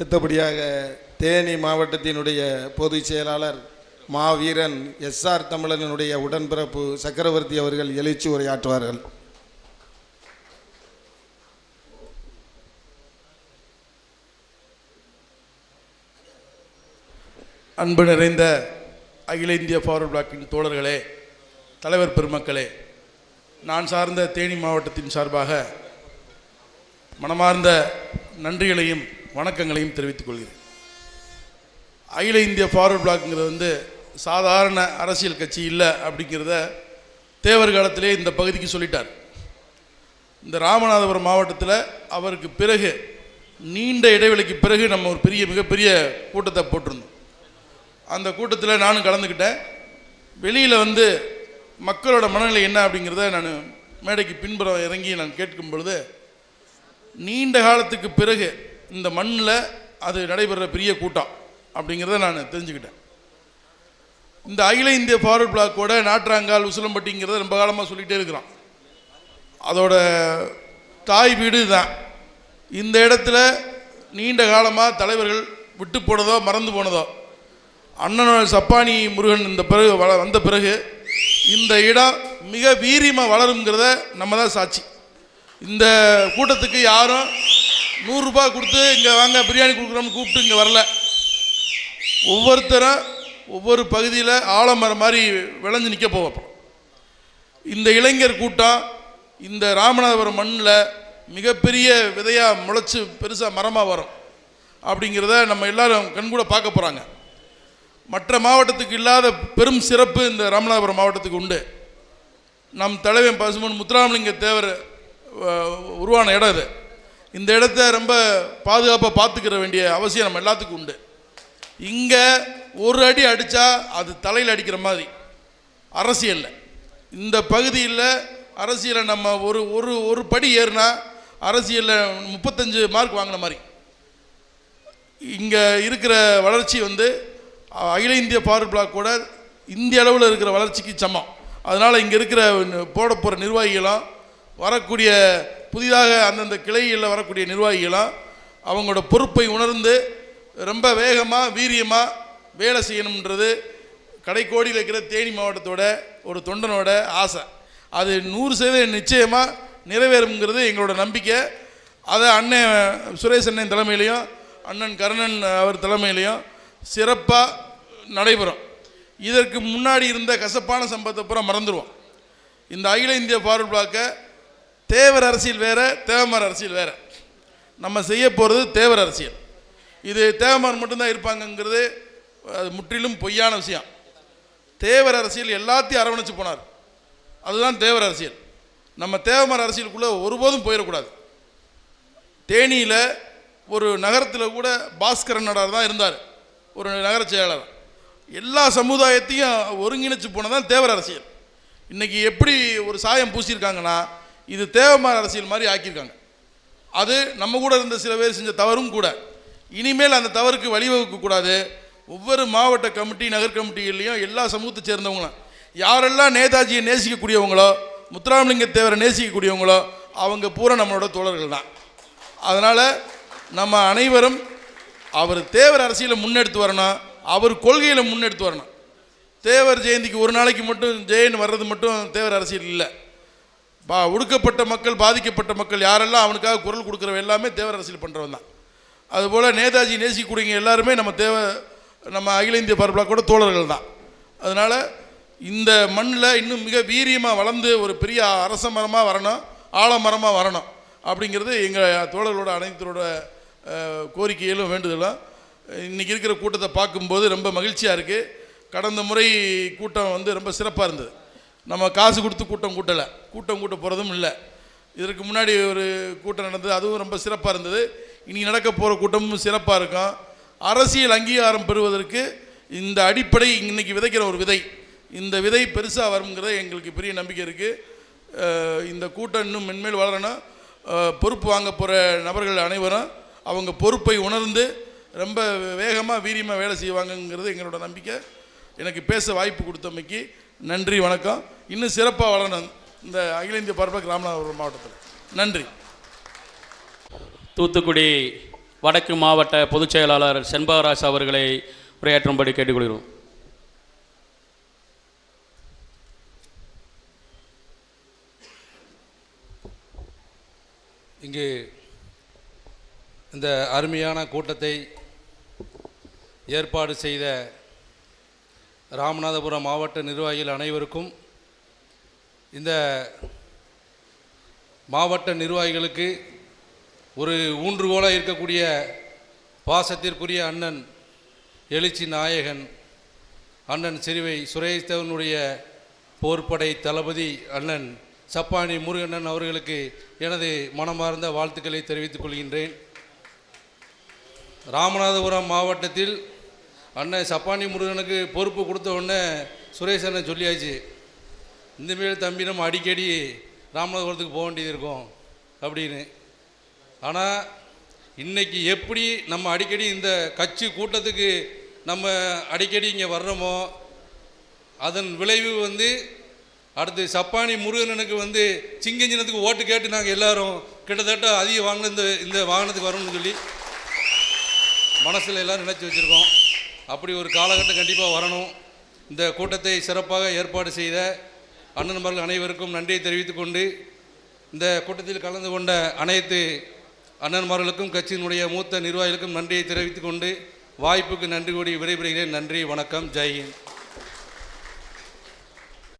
அடுத்தபடியாக தேனி மாவட்டத்தினுடைய பொதுச் செயலாளர் மாவீரன் எஸ்ஆர் தமிழனுடைய உடன்பிறப்பு சக்கரவர்த்தி அவர்கள் எழுச்சி உரையாற்றுவார்கள். அன்பு நிறைந்த அகில இந்திய ஃபார்வர்ட் பிளாக்கின் தோழர்களே தலைவர் பெருமக்களே நான் சார்ந்த தேனி மாவட்டத்தின் சார்பாக மனமார்ந்த நன்றிகளையும் வணக்கங்களையும் தெரிவித்துக் கொள்கிறேன். அகில இந்திய ஃபார்வர்ட் பிளாக்குங்கிறது வந்து சாதாரண அரசியல் கட்சி இல்லை அப்படிங்கிறத தேவர் காலத்திலே இந்த பகுதிக்கு சொல்லிட்டார். இந்த ராமநாதபுரம் மாவட்டத்தில் அவருக்கு பிறகு நீண்ட இடைவெளிக்கு பிறகு நம்ம ஒரு பெரிய மிகப்பெரிய கூட்டத்தை போட்டிருந்தோம். அந்த கூட்டத்தில் நானும் கலந்துக்கிட்டேன். வெளியில் வந்து மக்களோட மனநிலை என்ன அப்படிங்கிறத நான் மேடைக்கு பின்புறம் இறங்கி நான் கேட்கும் பொழுது நீண்ட காலத்துக்கு பிறகு இந்த மண்ணில் அது நடைபெற பெரிய கூட்டம் அப்படிங்கிறத நான் தெரிஞ்சுக்கிட்டேன். இந்த அகில இந்திய ஃபார்வர்ட் பிளாக்கோட நாற்றாங்கால் உசிலம்பட்டிங்கிறத ரொம்ப காலமாக சொல்லிகிட்டே இருக்கிறோம் அதோட தாய் வீடு தான் இந்த இடத்துல நீண்ட காலமாக தலைவர்கள் விட்டு போனதோ மறந்து போனதோ அண்ணனோட சப்பானி முருகன் இந்த பிறகு வள வந்த பிறகு இந்த இடம் மிக வீரியமாக வளருங்கிறத நம்ம தான் சாட்சி. இந்த கூட்டத்துக்கு யாரும் நூறுரூபா கொடுத்து இங்கே வாங்க பிரியாணி கொடுக்குறோம்னு கூப்பிட்டு இங்கே வரல. ஒவ்வொருத்தரும் ஒவ்வொரு பகுதியில் ஆலமரம் மாதிரி விளைஞ்சு நிற்க போவோம் இந்த இளைஞர் கூட்டம் இந்த ராமநாதபுரம் மண்ணில் மிகப்பெரிய விதையாக முளைச்சி பெருசாக மரமாக வரும். அப்படிங்கிறத நம்ம எல்லாரும் கண்கூட பார்க்க போகிறாங்க மற்ற மாவட்டத்துக்கு இல்லாத பெரும் சிறப்பு இந்த ராமநாதபுரம் மாவட்டத்துக்கு உண்டு. நம் தலைவன் பசுமன் முத்துராமலிங்க தேவர் உருவான இடம் இது. இந்த இடத்த ரொம்ப பாதுகாப்பாக பார்த்துக்கிற வேண்டிய அவசியம் நம்ம எல்லாத்துக்கும் உண்டு. இங்கே ஒரு அடி அடித்தா அது தலையில் அடிக்கிற மாதிரி. அரசியலில். இந்த பகுதியில் அரசியலை நம்ம ஒரு ஒரு ஒரு படி ஏறினா அரசியலில் முப்பத்தஞ்சு மார்க் வாங்கின மாதிரி. இங்கே இருக்கிற வளர்ச்சி வந்து அகில இந்திய பவர் பிளாக்கோட இந்திய அளவில் இருக்கிற வளர்ச்சிக்கு சமம். அதனால் இங்கே இருக்கிற போட போகிற நிர்வாகிகளும் வரக்கூடிய புதிதாக அந்தந்த கிளைகளில் வரக்கூடிய நிர்வாகிகளாம் அவங்களோட பொறுப்பை உணர்ந்து ரொம்ப வேகமாக வீரியமாக வேலை செய்யணுன்றது கடைக்கோடியில் இருக்கிற தேனி மாவட்டத்தோட ஒரு தொண்டனோட ஆசை. அது நூறு சதவீதம் நிச்சயமாக நிறைவேறுங்கிறது எங்களோட நம்பிக்கை. அதை அண்ணன் சுரேஷ் அண்ணன் தலைமையிலையும் அண்ணன் கருணன் அவர் தலைமையிலையும் சிறப்பாக நடைபெறும். இதற்கு முன்னாடி இருந்த கசப்பான சம்பவத்தை பூரா மறந்துடுவோம் இந்த அகில இந்திய ஃபார்வர்ட் பிளாக்கை தேவர் அரசியல் வேறு தேவமர் அரசியல் வேறு. நம்ம செய்ய போகிறது தேவர் அரசியல். இது தேவமர் மட்டும்தான் இருப்பாங்கங்கிறது அது முற்றிலும் பொய்யான விஷயம். தேவர் அரசியல் எல்லாத்தையும் அரவணைச்சு போனார். அதுதான் தேவர் அரசியல். நம்ம தேவமர் அரசியலுக்குள்ளே ஒருபோதும் போயிடக்கூடாது. தேனியில் ஒரு நகரத்தில் கூட பாஸ்கரன் நடார் தான் இருந்தார். ஒரு நகர செயலாளர். எல்லா சமுதாயத்தையும் ஒருங்கிணைச்சு போனதான் தேவர் அரசியல். இன்றைக்கி எப்படி ஒரு சாயம் பூசியிருக்காங்கன்னா இது தேவமான அரசியல் மாதிரி ஆக்கியிருக்காங்க. அது நம்ம கூட இருந்த சில பேர் செஞ்ச தவறும் கூட. இனிமேல் அந்த தவறுக்கு வழிவகுக்கக்கூடாது ஒவ்வொரு மாவட்ட கமிட்டி நகர் கமிட்டிகள்லையும் எல்லா சமூகத்தை சேர்ந்தவங்களும். யாரெல்லாம் நேதாஜியை நேசிக்கக்கூடியவங்களோ முத்துராமலிங்க தேவரை நேசிக்கக்கூடியவங்களோ அவங்க பூரா நம்மளோட தோழர்கள் தான். அதனால் நம்ம அனைவரும் அவர் தேவர் அரசியலை முன்னெடுத்து வரணும். அவர் கொள்கையில் முன்னெடுத்து வரணும். தேவர் ஜெயந்திக்கு ஒரு நாளைக்கு மட்டும் ஜெயன் வர்றது மட்டும் தேவர் அரசியல் இல்லை. பா ஒடுக்கப்பட்ட மக்கள் பாதிக்கப்பட்ட மக்கள் யாரெல்லாம் அவனுக்காக குரல் கொடுக்குறவ எல்லாமே தேவர் அரசியல் பண்ணுறவன் தான். அதுபோல் நேதாஜி நேசிக்கூடியவங்க எல்லாருமே நம்ம தேவ நம்ம அகில இந்திய பரப்பலாக தோழர்கள் தான். அதனால் இந்த மண்ணில் இன்னும் மிக வீரியமாக வளர்ந்து ஒரு பெரிய அரச மரமாக வரணும் ஆலமரமாக வரணும் அப்படிங்கிறது எங்கள் தோழர்களோட அனைத்தரோட கோரிக்கைகளும் கோரிக்கையிலும் வேண்டுதலும். இன்றைக்கி இருக்கிற கூட்டத்தை பார்க்கும்போது ரொம்ப மகிழ்ச்சியாக இருக்குது கடந்த முறை கூட்டம் வந்து ரொம்ப சிறப்பாக இருந்தது. நம்ம காசு கொடுத்து கூட்டம் கூட்டலை. கூட்டம் கூட்ட போகிறதும் இல்லை. இதற்கு முன்னாடி ஒரு கூட்டம் நடந்தது அதுவும் ரொம்ப சிறப்பாக இருந்தது. இனி நடக்க போகிற கூட்டமும் சிறப்பாக இருக்கும். அரசியல் அங்கீகாரம் பெறுவதற்கு இந்த அடிப்படை இன்றைக்கி விதைக்கிற ஒரு விதை. இந்த விதை பெருசாக வருங்கிறது எங்களுக்கு பெரிய நம்பிக்கை இருக்குது இந்த கூட்டம் இன்னும் மென்மேல் வளரணும். பொறுப்பு வாங்க போகிற நபர்கள் அனைவரும் அவங்க பொறுப்பை உணர்ந்து ரொம்ப வேகமாக வீரியமாக வேலை செய்வாங்கங்கிறது எங்களோட நம்பிக்கை. எனக்கு பேச வாய்ப்பு கொடுத்தமைக்கு நன்றி வணக்கம். இன்னும் சிறப்பாக வளரணும். இந்த அகில இந்திய பரப்பக் ராமநாதபுரம் மாவட்டத்தில். நன்றி. தூத்துக்குடி வடக்கு மாவட்ட பொதுச் செயலாளர் செண்பகராஜ் அவர்களை உரையாற்றும்படி கேட்டுக்கொள்கிறோம். இங்கு இந்த அருமையான கூட்டத்தை ஏற்பாடு செய்த ராமநாதபுரம் மாவட்ட நிர்வாகிகள் அனைவருக்கும் இந்த மாவட்ட நிர்வாகிகளுக்கு ஒரு ஊன்றுகோலாக இருக்கக்கூடிய பாசத்திற்குரிய அண்ணன் எழுச்சி நாயகன் அண்ணன் சிறுவை சுரேஷ்தவனுடைய போர்ப்படை தளபதி அண்ணன் சப்பானி முருகண்ணன் அவர்களுக்கு எனது மனமார்ந்த வாழ்த்துக்களை தெரிவித்துக் கொள்கின்றேன். ராமநாதபுரம் மாவட்டத்தில் அண்ணன் சப்பானி முருகனுக்கு பொறுப்பு கொடுத்த உடனே சுரேஷ் அண்ணன் சொல்லியாச்சு இந்தமாரி தம்பி நம்ம அடிக்கடி ராமநாதபுரத்துக்கு போக வேண்டியது இருக்கும் அப்படின்னு. ஆனால் இன்றைக்கி எப்படி நம்ம அடிக்கடி இந்த கட்சி கூட்டத்துக்கு நம்ம அடிக்கடி இங்கே வர்றோமோ அதன் விளைவு வந்து அடுத்து சப்பானி முருகனனுக்கு வந்து சிங்கஞ்சினத்துக்கு ஓட்டு கேட்டு நாங்கள் எல்லாரும் கிட்டத்தட்ட அதிக வாங்கின இந்த இந்த வாகனத்துக்கு வரணும்னு சொல்லி மனசில் எல்லோரும் நினச்சி வச்சுருக்கோம். அப்படி ஒரு காலகட்டம் கண்டிப்பாக வரணும். இந்த கூட்டத்தை சிறப்பாக ஏற்பாடு செய்த அண்ணன்மார்கள் அனைவருக்கும் நன்றியை தெரிவித்துக் கொண்டு இந்த கூட்டத்தில் கலந்து கொண்ட அனைத்து அண்ணன்மார்களுக்கும் கட்சியினுடைய மூத்த நிர்வாகிகளுக்கும் நன்றியை தெரிவித்துக் கொண்டு வாய்ப்புக்கு நன்றி கூடி விடைபெறுகிறேன். நன்றி வணக்கம் ஜெய்ஹிந்த்